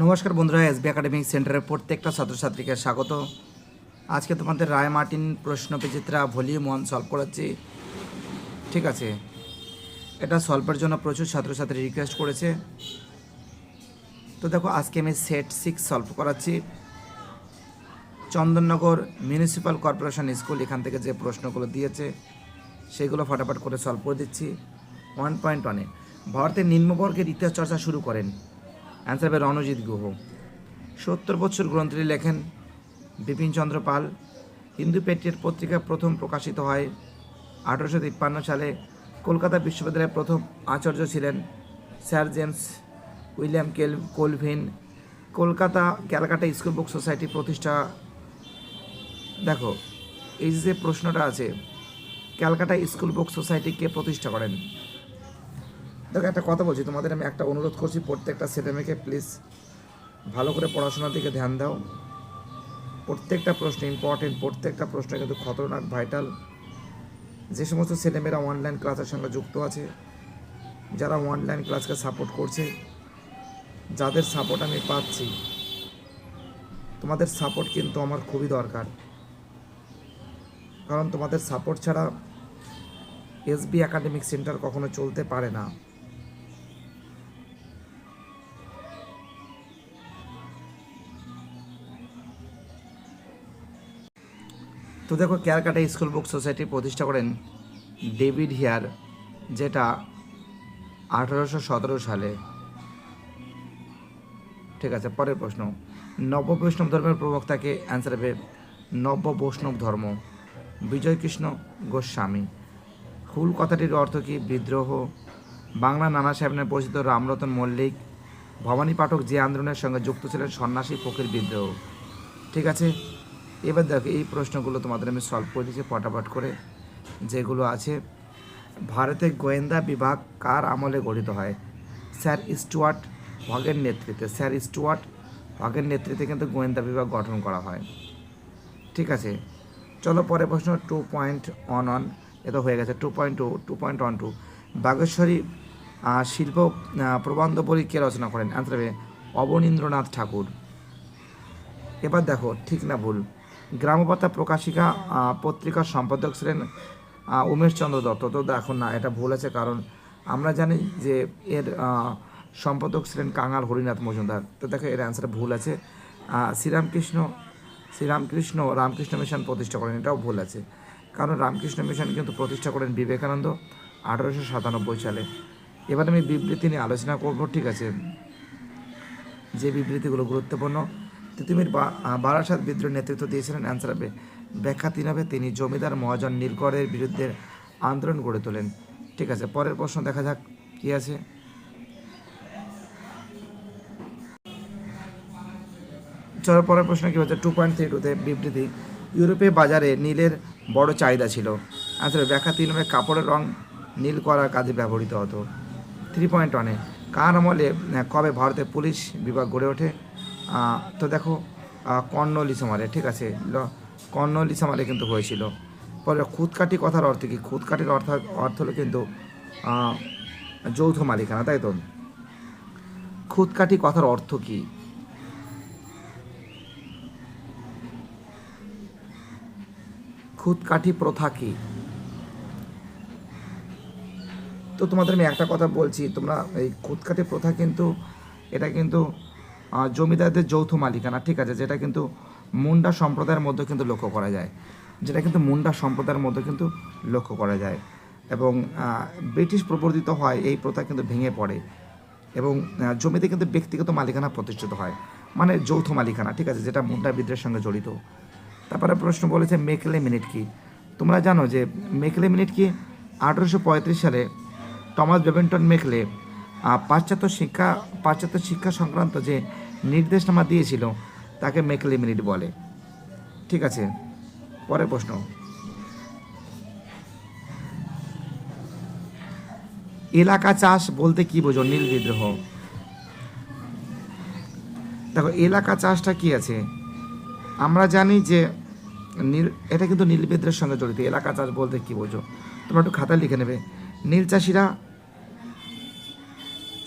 নমস্কার বন্ধুরা, SB academic সেন্টারের প্রত্যেকটা ছাত্রছাত্রীকে স্বাগত। আজকে তোমাদের রায় মার্টিন প্রশ্ন বিচিত্রা ভলিউম ওয়ান সলভ করাচ্ছি। ঠিক আছে? এটা সলভের জন্য প্রচুর ছাত্রছাত্রী রিকোয়েস্ট করেছে। তো দেখো, আজকে আমি সেট সিক্স সলভ করাচ্ছি। চন্দননগর মিউনিসিপ্যাল কর্পোরেশন স্কুল এখান থেকে যে প্রশ্নগুলো দিয়েছে, সেগুলো ফটাফট করে সলভ করে দিচ্ছি। ওয়ান পয়েন্ট ওয়ানে ভারতের নিম্নবর্গের ইতিহাস চর্চা শুরু করেন। অ্যান্সার হবে রণজিৎ গুহ। সত্তর বছর গ্রন্থটি লেখেন বিপিনচন্দ্র পাল। হিন্দু পেট্রিয়ট পত্রিকা প্রথম প্রকাশিত হয় আঠারোশো তিপ্পান্ন সালে। কলকাতা বিশ্ববিদ্যালয়ের প্রথম আচার্য ছিলেন স্যার জেমস উইলিয়াম কেল Colvin. Kolkata Calcutta school book society প্রতিষ্ঠা। দেখো, এই যে প্রশ্নটা আছে, ক্যালকাটা স্কুল বুক সোসাইটি কে প্রতিষ্ঠা করেন? দেখো, একটা কথা বলছি, তোমাদের আমি একটা অনুরোধ করছি, প্রত্যেকটা ছেলেমেয়েকে প্লিজ ভালো করে পড়াশোনার দিকে ধ্যান দাও। প্রত্যেকটা প্রশ্ন ইম্পর্টেন্ট প্রত্যেকটা প্রশ্ন কিন্তু খতরনাক ভাইটাল যে সমস্ত ছেলেমেয়েরা অনলাইন ক্লাসের সঙ্গে যুক্ত আছে, যারা অনলাইন ক্লাসকে সাপোর্ট করছে, যাদের সাপোর্ট আমি পাচ্ছি, তোমাদের সাপোর্ট কিন্তু আমার খুবই দরকার। কারণ তোমাদের সাপোর্ট ছাড়া এসবি একাডেমিক সেন্টার কখনো চলতে পারে না। তো দেখো ক্যালকাটা স্কুল বুক সোসাইটি প্রতিষ্ঠা করেন ডেভিড হিয়ার, যেটা আঠারোশো সতেরো সালে। ঠিক আছে, পরের প্রশ্ন। নব্য বৈষ্ণব ধর্মের প্রবক্তাকে অ্যান্সার হবে নব্য বৈষ্ণব ধর্ম। বিজয় কৃষ্ণ গোস্বামী। হুল কথাটির অর্থ কি? বিদ্রোহ। বাংলা নানা সাহেব পরিচিত রামরতন মল্লিক, ভবানী পাঠক যে আন্দোলনের সঙ্গে যুক্ত ছিলেন সন্ন্যাসী ফকির বিদ্রোহ। ঠিক আছে? এবার দেখো, এই প্রশ্নগুলো তোমাদের আমি সলভ করে দিচ্ছি ফটাফট করে। যেগুলো আছে, ভারতে গোয়েন্দা বিভাগ কার আমলে গঠিত হয়? স্যার স্টুয়ার্ট হগের নেতৃত্বে, স্যার স্টুয়ার্ট হগের নেতৃত্বে কিন্তু গোয়েন্দা বিভাগ গঠন করা হয়। ঠিক আছে? চলো পরে প্রশ্ন টু পয়েন্ট ওয়ান ওয়ান এটা হয়ে গেছে two point two two point one two Bageshwari শিল্প প্রবন্ধ বই কে রচনা করেন? অ্যান্সার হবে অবনীন্দ্রনাথ ঠাকুর। এবার দেখো, ঠিক না ভুল। গ্রামবার্তা প্রকাশিকা পত্রিকার সম্পাদক ছিলেন উমেশচন্দ্র দত্ত। তো দেখো না, এটা ভুল আছে কারণ আমরা জানি যে এর সম্পাদক ছিলেন কাঙাল হরিনাথ মজুমদার। তো দেখো, এর অ্যান্সার ভুল আছে। শ্রীরামকৃষ্ণ শ্রীরামকৃষ্ণ রামকৃষ্ণ মিশন প্রতিষ্ঠা করেন, এটাও ভুল আছে। কারণ রামকৃষ্ণ মিশন কিন্তু প্রতিষ্ঠা করেন বিবেকানন্দ আঠারোশো সাতানব্বই সালে। এবার আমি বিবৃতি নিয়ে আলোচনা করব, ঠিক আছে? যে বিবৃতিগুলো গুরুত্বপূর্ণ তিতুমির বারাসাত বিদ্রোহ নেতৃত্ব দিয়েছিলেন অ্যান্সার হবে ব্যাখ্যা তিন হবে তিনি জমিদার মহাজন নীলকরের বিরুদ্ধে আন্দোলন গড়ে তোলেন। ঠিক আছে, পরের প্রশ্ন দেখা যাক কি আছে। চলো, পরের প্রশ্ন কি হচ্ছে? টু পয়েন্ট থ্রি টুতে বিবৃতি। ইউরোপে বাজারে নীলের বড় চাহিদা ছিল। আসলে ব্যাখ্যা তিন হবে কাপড়ের রং নীল করার কাজে ব্যবহৃত হতো। থ্রি পয়েন্ট ওয়ানে কার আমলে কবে ভারতের পুলিশ বিভাগ গড়ে ওঠে? তো দেখো কর্ণলিসামারে ঠিক আছে? কর্ণলিসামারে কিন্তু হয়েছিল। পরে খুদকাটি কথার অর্থ কী? খুদকাটির অর্থ অর্থ হলো কিন্তু যৌথ মালিকানা, তাই তো? খুদকাটি কথার অর্থ কী? খুদকাঠি প্রথা কি? তো তোমাদের আমি একটা কথা বলছি, তোমরা এই খুদকাঠি প্রথা কিন্তু, এটা কিন্তু জমিদারদের যৌথ মালিকানা, ঠিক আছে, যেটা কিন্তু মুন্ডা সম্প্রদায়ের মধ্যে কিন্তু লক্ষ্য করা যায়। যেটা কিন্তু মুন্ডা সম্প্রদায়ের মধ্যে কিন্তু লক্ষ্য করা যায়। এবং ব্রিটিশ প্রবর্তিত হয়, এই প্রথা কিন্তু ভেঙে পড়ে। এবং জমিতে কিন্তু ব্যক্তিগত মালিকানা প্রতিষ্ঠিত হয়। মানে যৌথ মালিকানা, ঠিক আছে, যেটা মুন্ডা বিদ্রোহের সঙ্গে জড়িত। তারপরে প্রশ্ন বলেছে মেকলে মিনিট কি? তোমরা জানো যে মেকলে মিনিট কি? আঠেরোশো পঁয়ত্রিশ সালে টমাস বেবেন্টন মেকলে পাশ্চাত্য শিক্ষা পাশ্চাত্য শিক্ষা সংক্রান্ত যে নির্দেশনামা দিয়েছিল, তাকে মেকলে মিনিট বলে। ঠিক আছে, পরের প্রশ্ন। এলাকা চাষ বলতে কি বোঝো? নীল বিদ্রোহ। দেখো, এলাকা চাষটা কি আছে? আমরা জানি যে নীল, এটা কিন্তু নীল বিদ্রোহের সঙ্গে জড়িত। এলাকা চাষ বলতে কি বোঝো? তোমরা একটু খাতায় লিখে নেবে। নীল চাষিরা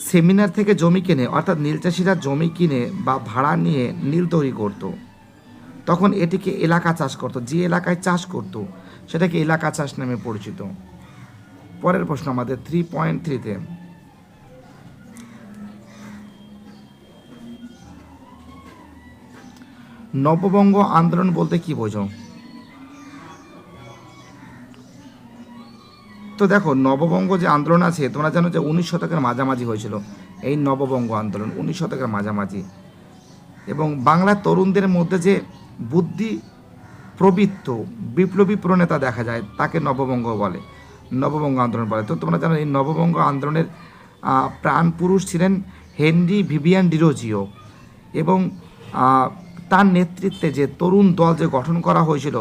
সেমিনার থেকে জমি কিনে, অর্থাৎ নীল চাষিরা জমি কিনে বা ভাড়া নিয়ে নীল তৈরি করত। তখন এটিকে এলাকা চাষ করত, যে এলাকায় চাষ করত, সেটাকে এলাকা চাষ নামে পরিচিত। পরের প্রশ্ন আমাদের থ্রি পয়েন্ট থ্রিতে নববঙ্গ আন্দোলন বলতে কি বোঝো? তো দেখো, নববঙ্গ যে আন্দোলন আছে, তোমরা জানো যে উনিশ শতকের মাঝামাঝি হয়েছিল। এই নববঙ্গ আন্দোলন, উনিশ শতকের মাঝামাঝি। এবং বাংলার তরুণদের মধ্যে যে বুদ্ধি প্রবৃত্ত, বিপ্লবী প্রণেতা দেখা যায়, তাকে নববঙ্গ বলে, নববঙ্গ আন্দোলন বলে। তো তোমরা জানো, এই নববঙ্গ আন্দোলনের প্রাণ পুরুষ ছিলেন হেনরি ভিভিয়ান ডিরোজিও। এবং তার নেতৃত্বে যে তরুণ দল যে গঠন করা হয়েছিল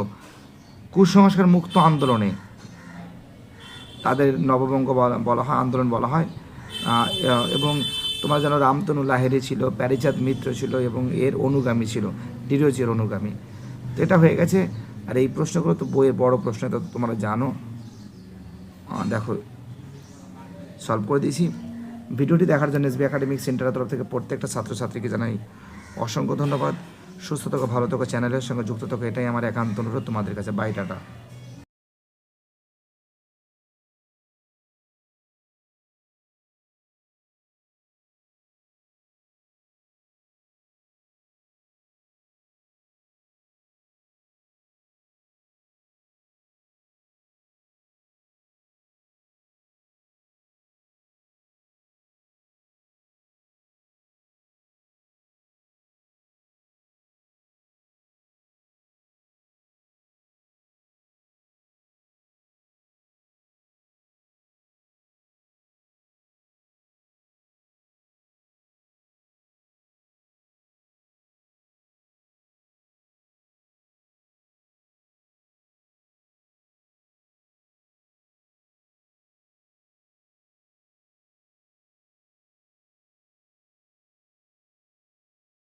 কুসংস্কার মুক্ত আন্দোলনে তাদের নববঙ্গ বলা- হয়, আন্দোলন বলা হয়। এবং তোমার যেন রামতনু লাহেরি ছিল প্যারিচাঁদ মিত্র ছিল এবং এর অনুগামী ছিল, ডিরোজির অনুগামী। তো এটা হয়ে গেছে। আর এই প্রশ্নগুলো তো বইয়ের বড় প্রশ্ন, এটা তো তোমরা জানো। দেখো সলভ করে দিয়েছি। ভিডিওটি দেখার জন্য এসবি একাডেমিক সেন্টারের তরফ থেকে প্রত্যেকটা ছাত্রছাত্রীকে জানাই অসংখ্য ধন্যবাদ। সুস্থ থাকো, ভালো থাকো, চ্যানেলের সঙ্গে যুক্ত থাকো, এটাই আমার একান্ত অনুরোধ তোমাদের কাছে। By tata